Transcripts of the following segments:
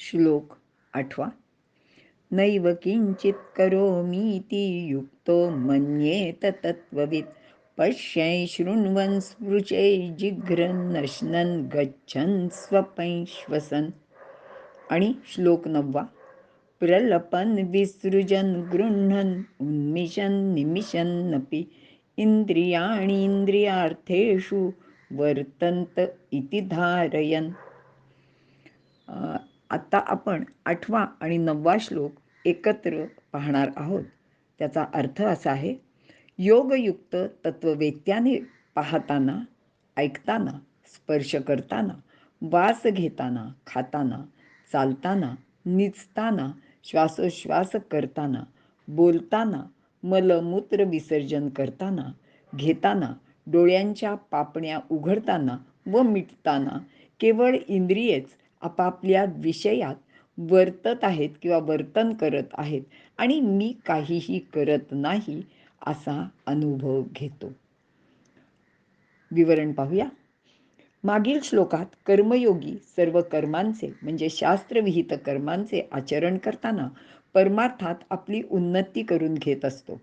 श्लोक आठवा. नैव किंचित करोमीति युक्तो मन्येत तत्त्ववित्. पश्यै शृण्वन् स्पृशै जिघ्रन् नश्नन् गच्छन् स्वपैश्वसन् आणि श्लोक नववा. प्रलपन् विसृजन् गृह्णन् उन्मिषन् निमिषन्नपि. इंद्रियाणि इंद्रियार्थेषु वर्तन्त इति धारयन्. आता आपण आठवा आणि नववा श्लोक एकत्र पाहणार आहोत. त्याचा अर्थ असा आहे योगयुक्त तत्ववेत्याने पाहताना ऐकताना स्पर्श करताना वास घेताना खाताना चालताना निचताना श्वासोश्वास करताना बोलताना मलमूत्र विसर्जन करताना घेताना डोळ्यांच्या पापण्या उघडताना व मिटताना केवळ इंद्रियेच आपापल्या विषयात वर्तत आहेत किंवा वर्तन करत आहेत आणि मी काहीही करत नाही असा अनुभव घेतो. विवरण पाहूया. मागील श्लोकात कर्मयोगी सर्व कर्मांचे म्हणजे शास्त्रविहित कर्मांचे आचरण करताना परमार्थात आपली उन्नती करून घेत असतो.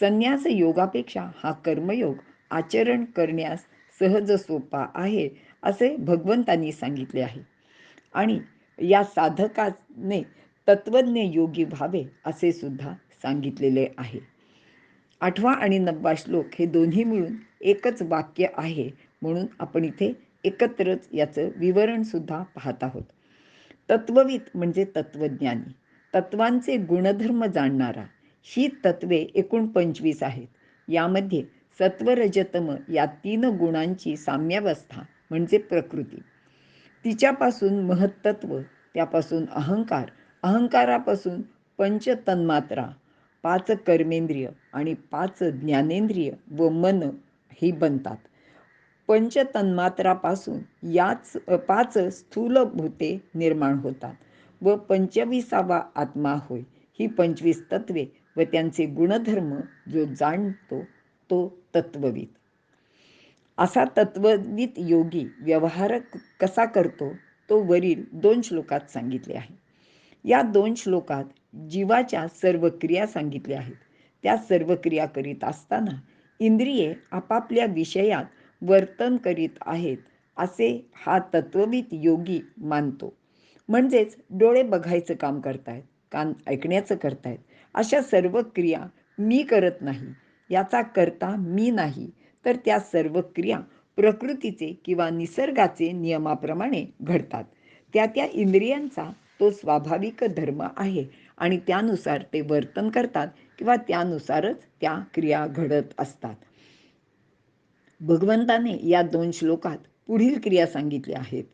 संन्यास योगापेक्षा हा कर्मयोग आचरण करण्यास सहज सोपा आहे असे भगवंतांनी सांगितले आहे. आणि या साधकाने तत्वज्ञ योगी व्हावे असे सुद्धा सांगितलेले आहे. आठवा आणि नववा श्लोक हे दोन्ही मिळून एकच वाक्य आहे म्हणून आपण इथे एकत्रच याचं विवरण सुद्धा पाहत आहोत. तत्ववित म्हणजे तत्वज्ञानी. तत्वांचे गुणधर्म जाणणारा. ही तत्वे एकूण पंचवीस आहेत. यामध्ये सत्वरजतम या तीन गुणांची साम्यावस्था म्हणजे प्रकृती. तिच्यापासून महत्त्व त्यापासून अहंकार अहंकारापासून पंच तन्मात्रा पाच कर्मेंद्रिय आणि पाच ज्ञानेंद्रिय व मन ही बनतात. पंचतन्मात्रापासून याच पाच स्थूल भूते निर्माण होतात व पंचवीसावा आत्मा होय. ही पंचवीस तत्वे व त्यांचे गुणधर्म जो जाणतो तो तत्ववित असा तत्वज्ञित योगी व्यवहार कसा करतो तो वरील दोन श्लोकात सांगितले आहे. या दोन श्लोकात जीवाच्या सर्व क्रिया सांगितल्या आहेत. त्या सर्व क्रिया करीत असताना इंद्रिये आपापल्या विषयात वर्तन करीत आहेत असे हा तत्ववित योगी मानतो. म्हणजेच डोळे बघायचं काम करतायत कान ऐकण्याचं करतायत अशा सर्व क्रिया मी करत नाही याचा करता मी नाही तर त्या सर्व क्रिया प्रकृतीचे किंवा निसर्गाचे नियमाप्रमाणे घडतात. त्या त्या इंद्रियांचा तो स्वाभाविक धर्म आहे आणि त्यानुसार ते वर्तन करतात किंवा त्यानुसारच त्या क्रिया घडत असतात. भगवंताने या दोन श्लोकात पुढील क्रिया सांगितल्या आहेत.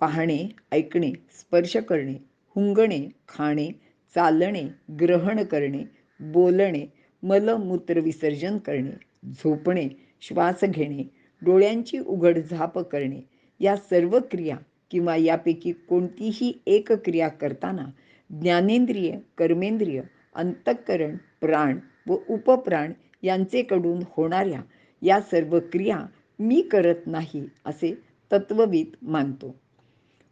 पाहणे ऐकणे स्पर्श करणे हुंगणे खाणे चालणे ग्रहण करणे बोलणे मलमूत्र विसर्जन करणे झोपणे श्वास घेणे डोळ्यांची उघड झाप करणे या सर्व क्रिया किंवा यापैकी कोणतीही एक क्रिया करताना ज्ञानेंद्रिय कर्मेंद्रिय अंतःकरण प्राण व उपप्राण यांचेकडून होणाऱ्या या सर्व क्रिया मी करत नाही असे तत्ववित मानतो.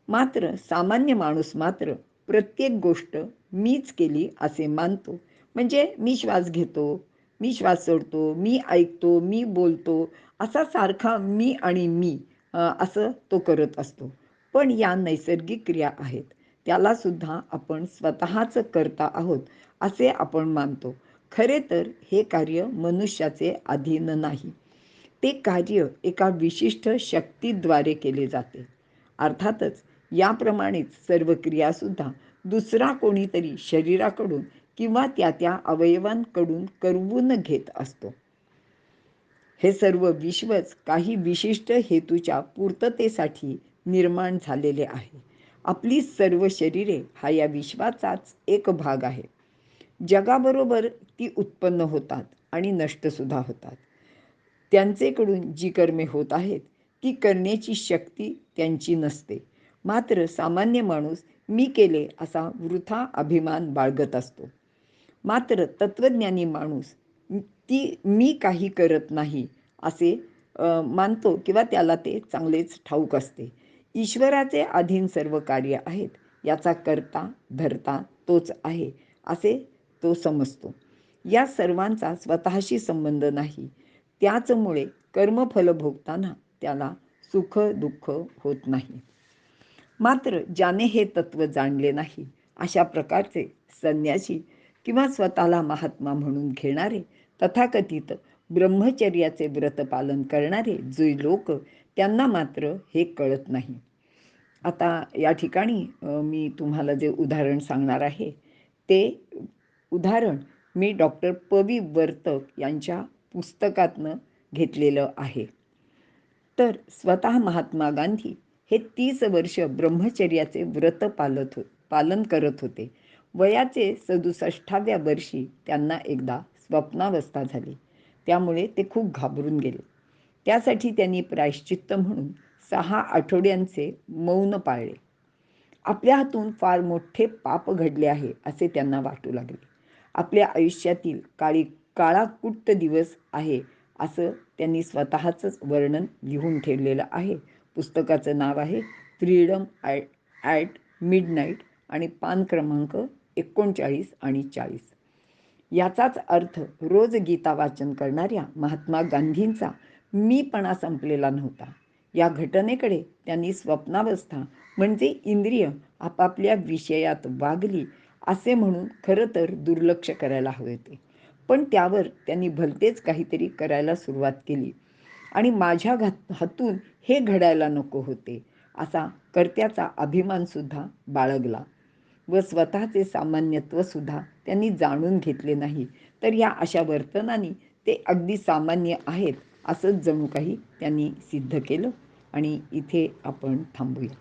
मात्र सामान्य माणूस मात्र प्रत्येक गोष्ट मीच केली असे मानतो. म्हणजे मी श्वास घेतो मी श्वास सोडतो मी ऐकतो मी बोलतो असा सारखा मी आणि मी असं तो करत असतो. पण या नैसर्गिक क्रिया आहेत. त्याला सुद्धा आपण स्वतःच करता आहोत असे आपण मानतो. खरे तर हे कार्य मनुष्याचे अधीन नाही. ते कार्य एका विशिष्ट शक्तीद्वारे केले जाते. अर्थातच याप्रमाणेच सर्व क्रियासुद्धा दुसरा कोणीतरी शरीराकडून किंवा त्या त्या अवयवांकडून करवून घेत असतो. हे सर्व विश्वच काही विशिष्ट हेतूच्या पूर्ततेसाठी निर्माण झालेले आहे. आपली सर्व शरीरे हा या विश्वाचाच एक भाग आहे. जगाबरोबर ती उत्पन्न होतात आणि नष्टसुद्धा होतात. त्यांचेकडून जी कर्मे होत आहेत ती करण्याची शक्ती त्यांची नसते. मात्र सामान्य माणूस मी केले असा वृथा अभिमान बाळगत असतो. मात्र तत्त्वज्ञानी माणूस ती मी काही करत नाही असे मानतो किंवा त्याला ते चांगलेच ठाऊक असते. ईश्वराचे अधीन सर्व कार्य आहेत याचा करता धरता तोच आहे असे तो समजतो. या सर्वांचा स्वतःशी संबंध नाही. त्याचमुळे कर्मफल भोगताना त्याला सुख दुःख होत नाही. मात्र ज्याने हे तत्व जाणले नाही अशा प्रकारचे संन्यासी किंवा स्वतःला महात्मा म्हणून घेणारे तथाकथित ब्रह्मचर्याचे व्रत पालन करणारे जे लोक त्यांना मात्र हे कळत नाही. आता या ठिकाणी मी तुम्हाला जे उदाहरण सांगणार आहे ते उदाहरण मी डॉक्टर पवी वर्तक यांच्या पुस्तकातनं घेतलेलं आहे. तर स्वतः महात्मा गांधी हे तीस वर्ष ब्रह्मचर्याचे व्रत पालत हो पालन करत होते. वयाचे सदुसष्टाव्या वर्षी त्यांना एकदा स्वप्नावस्था झाली. त्यामुळे ते खूप घाबरून गेले. त्यासाठी त्यांनी प्रायश्चित्त म्हणून सहा आठवड्यांचे मौन पाळले. आपल्या हातून फार मोठे पाप घडले आहे असे त्यांना वाटू लागले. आपल्या आयुष्यातील काळी काळाकुट्ट दिवस आहे असं त्यांनी स्वतःचंच वर्णन लिहून ठेवलेलं आहे. पुस्तकाचं नाव आहे फ्रीडम ॲट ॲट मिडनाईट आणि पान क्रमांक एकोणचाळीस आणि चाळीस. याचाच अर्थ रोज गीता वाचन करणाऱ्या महात्मा गांधींचा मीपणा संपलेला नव्हता. या घटनेकडे त्यांनी स्वप्नावस्था म्हणजे इंद्रिय आपापल्या विषयात वागली असे म्हणून खरं तर दुर्लक्ष करायला हवे होते. पण त्यावर त्यांनी भलतेच काहीतरी करायला सुरुवात केली. आणि माझ्या घात हातून हे घडायला नको होते असा कर्त्याचा अभिमानसुद्धा बाळगला. व स्वतःचे सामान्यत्वसुद्धा त्यांनी जाणून घेतले नाही. तर या अशा वर्तनाने ते अगदी सामान्य आहेत असंच जणू काही त्यांनी सिद्ध केलं. आणि इथे आपण थांबूया.